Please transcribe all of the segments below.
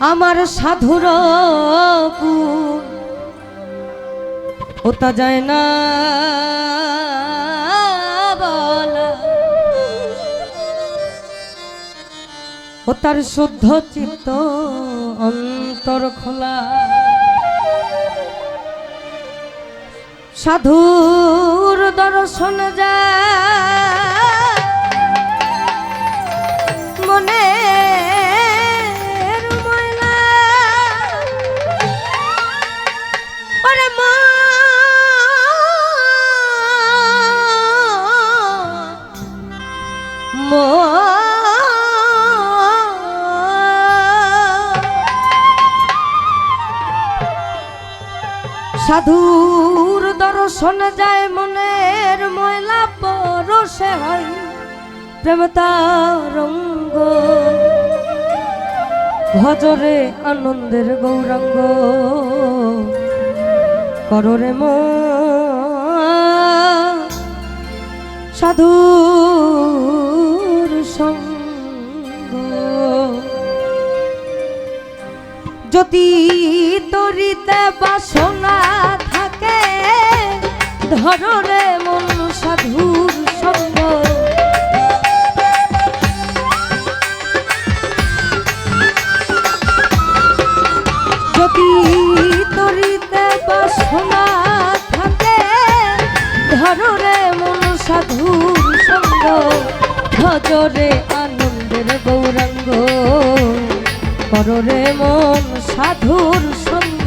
আমার সাধুর ওটা যায় না ও তার শুদ্ধ চিত্ত অন্তর খোলা। সাধুর দর্শন যায়। মনে সাধুর দর্শন যায় মনের ময়লা পরশে হয়। প্রেম রঙ্গ ভজরে আনন্দের গৌরাঙ্গ। কররে ম। সঙ্গ। যদি তরিতে বাসনা ধররে মন সাধুর সঙ্গ যদি তরিতে বাসনা থাকে ধররে মন সাধুর সঙ্গ ভজরে আনন্দের গৌরাঙ্গ, কররে মন সাধুর সঙ্গ।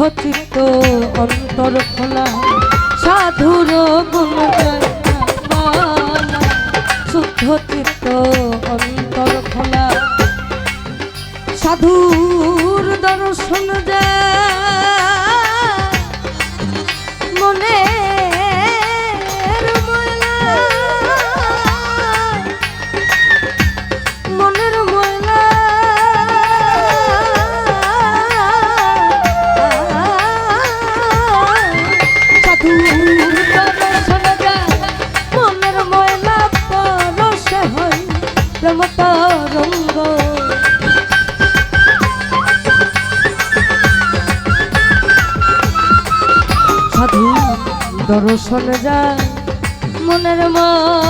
শুদ্ধ দর্শন যায় মনের ময়লা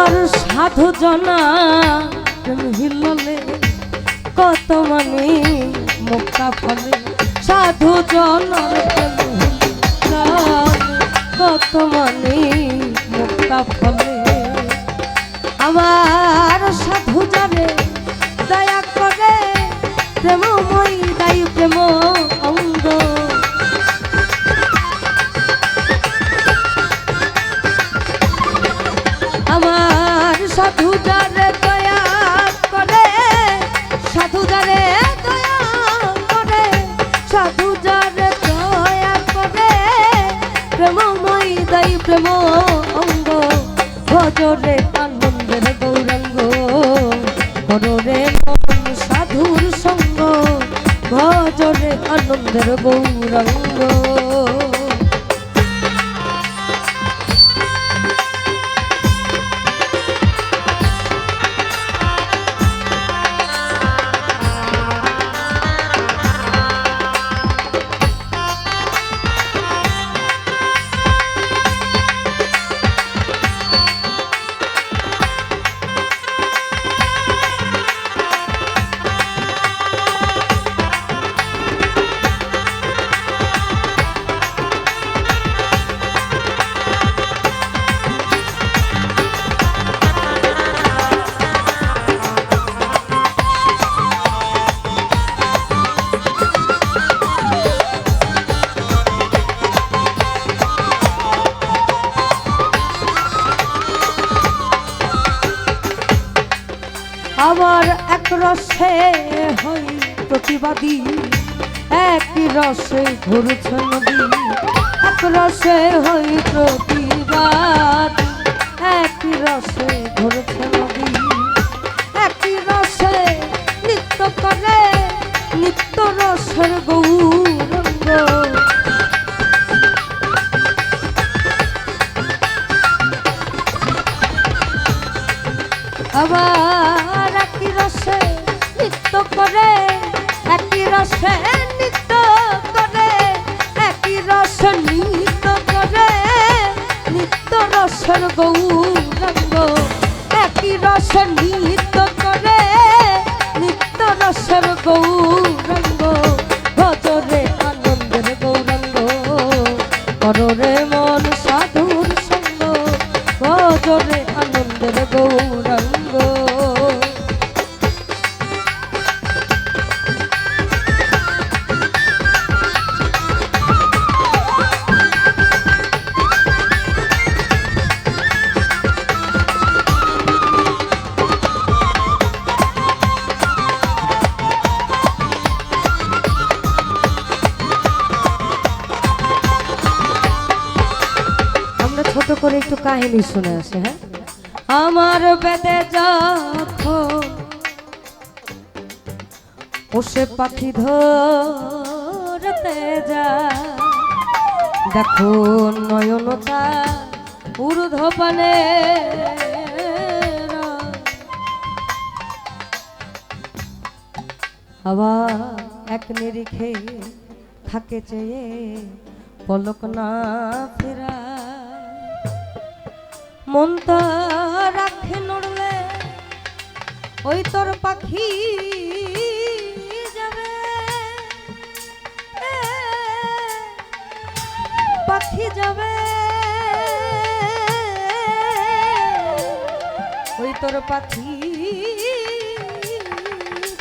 আমার সাধু জনা তুমি হিললে কত মানে মুক্তা ফলে। সাধু জনার কত মানে মুক্তা ফলে। আমার সাধু জানে, দয়া করে প্রেম মই দায়ু প্রেম আনন্দের গৌরাঙ্গ। আবার এক রসে হই প্রতিবাদী। এক রসে ঘুরছে নদী, এক রসে হই প্রতিবাদ। এক রসে ঘুরছে নদী, এক রসে নিত্য করে, নিত্য রসের গৌরঙ্গ গৌরঙ্গ একই রস নৃত্য করে নিত্য রসের গৌরঙ্গ একটু কাহিনী শুনে আসি হ্যাঁ? আমার বেদে যখন পাখি ধরতে যা দেখো নয়নতা ঊর্ধ্বপানে আবার এক নিরিখে থাকে চেয়ে পলক না ফেরা মন তো রাখে নড়লে, ওই তোর পাখি যাবে। পাখি যাবে। ওই তোর পাখি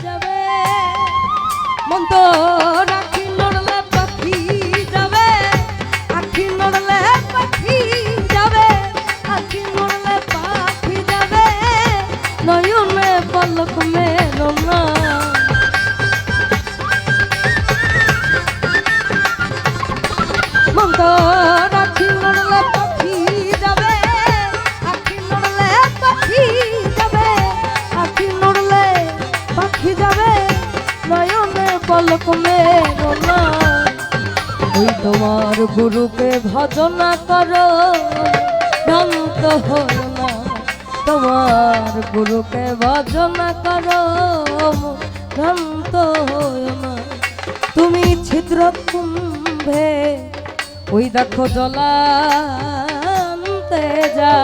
যাবে। মন গুরুকে ভজনা করো। ভ্রান্ত হো না। তোমার গুরুকে ভজনা করো। ভ্রান্ত হো না। তুমি ছিদ্র কুম্ভে ওই দেখো জলান্তে যা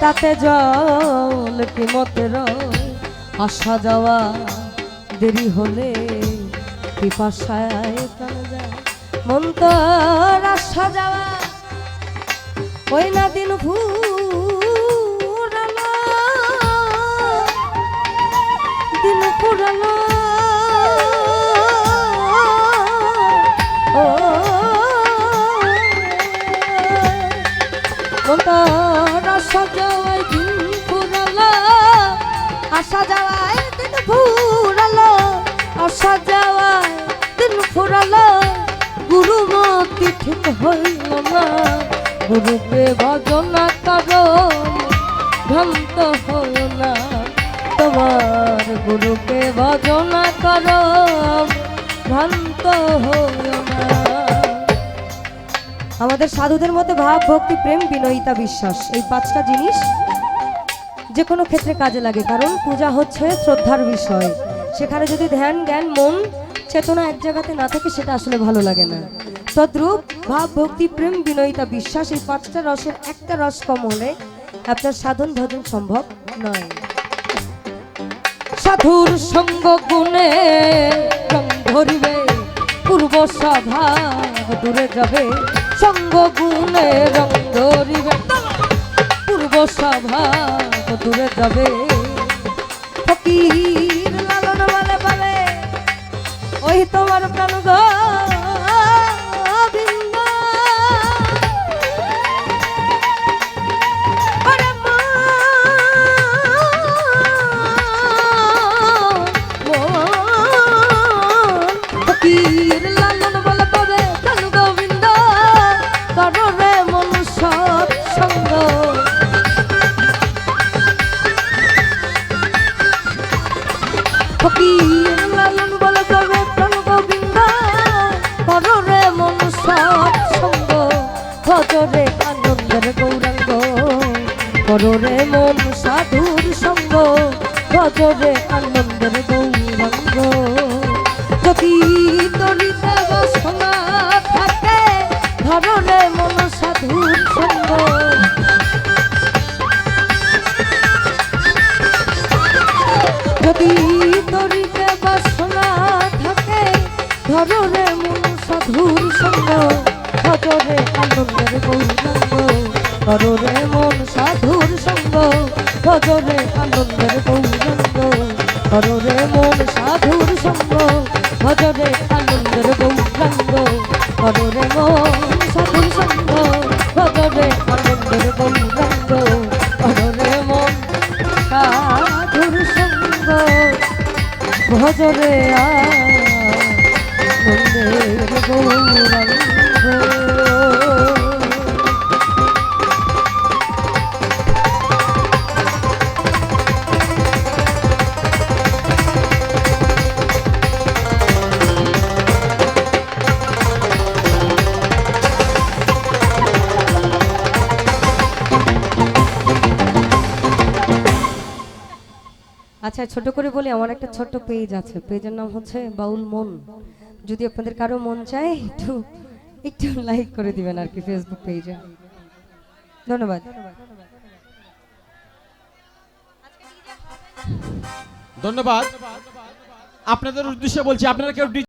তাতে জল কি মতের আসা যাওয়া দেরি হলে পিপাসায় মন তোর আসা যাওয়া। ওই না দিন ফুরালো দিন ফুরালো ও। মন তোর আসা যাওয়ায় দিন ফুরালো আসা যাওয়ায় দিন ফুরালো আসা যাওয়ায় দিন ফুরালো গুরুমতি ঠিক হইল না। গুরুকে ভজনা করো ভ্রান্ত হও না। তোমার গুরুকে ভজনা করো ভ্রান্ত হও না। আমাদের সাধুদের মধ্যে ভাব, ভক্তি, প্রেম, বিনয়িতা, বিশ্বাস, এই পাঁচটা জিনিস যে কোনো ক্ষেত্রে কাজে লাগে। কারণ পূজা হচ্ছে শ্রদ্ধার বিষয়। সেখানে যদি ধ্যান, জ্ঞান, মন চেতনা এক জায়গাতে না থাকে, সেটা আসলে ভালো লাগে না। তদ্রূপ ভাব, ভক্তি, প্রেম, বিনয়িতা, বিশ্বাস, এই পাঁচটা রসের একটা রস কম হলে আপনার সাধন ভজন সম্ভব নয়। সাধুর সঙ্গ গুণে ধরিবে, পূর্ব সভা দূরে যাবে। সঙ্গ গুণে রং ধরিবে, পূর্ব সভা দূরে যাবে। ফকির ওই তোমার প্রাণ গোবিন্দ ভজরে আনন্দের গৌরাঙ্গ। কররে মন সাধুর সঙ্গ ভজরে আনন্দের গৌরাঙ্গ। যদি তরিতে বাসনা থাকে, ধররে মন সাধুর সঙ্গ। যদি তরিতে বাসনা থাকে, ধররে মন সাধুর সঙ্গ। ভজরে আনন্দের গৌরাঙ্গ কররে মন সাধুর সঙ্গ ভজরে আনন্দের গৌরাঙ্গ কররে মন সাধুর সঙ্গ ভজরে আনন্দের গৌরাঙ্গ কররে মন সাধুর সঙ্গ ভজরে আনন্দের গৌরাঙ্গ কররে মন সাধুর সঙ্গ ভজরে আনন্দের গৌরাঙ্গ আচ্ছা ছোট করে বলি, আমার একটা ছোট্ট পেজ আছে। পেজের নাম হচ্ছে বাউল মন। যদি আপনাদের কারও মন চায়, একটু একটু লাইক করে দিবেন আর কি ফেসবুক পেজে ধন্যবাদ। ধন্যবাদ। আপনাদের উদ্দেশ্যে বলছি, আপনারা কেউ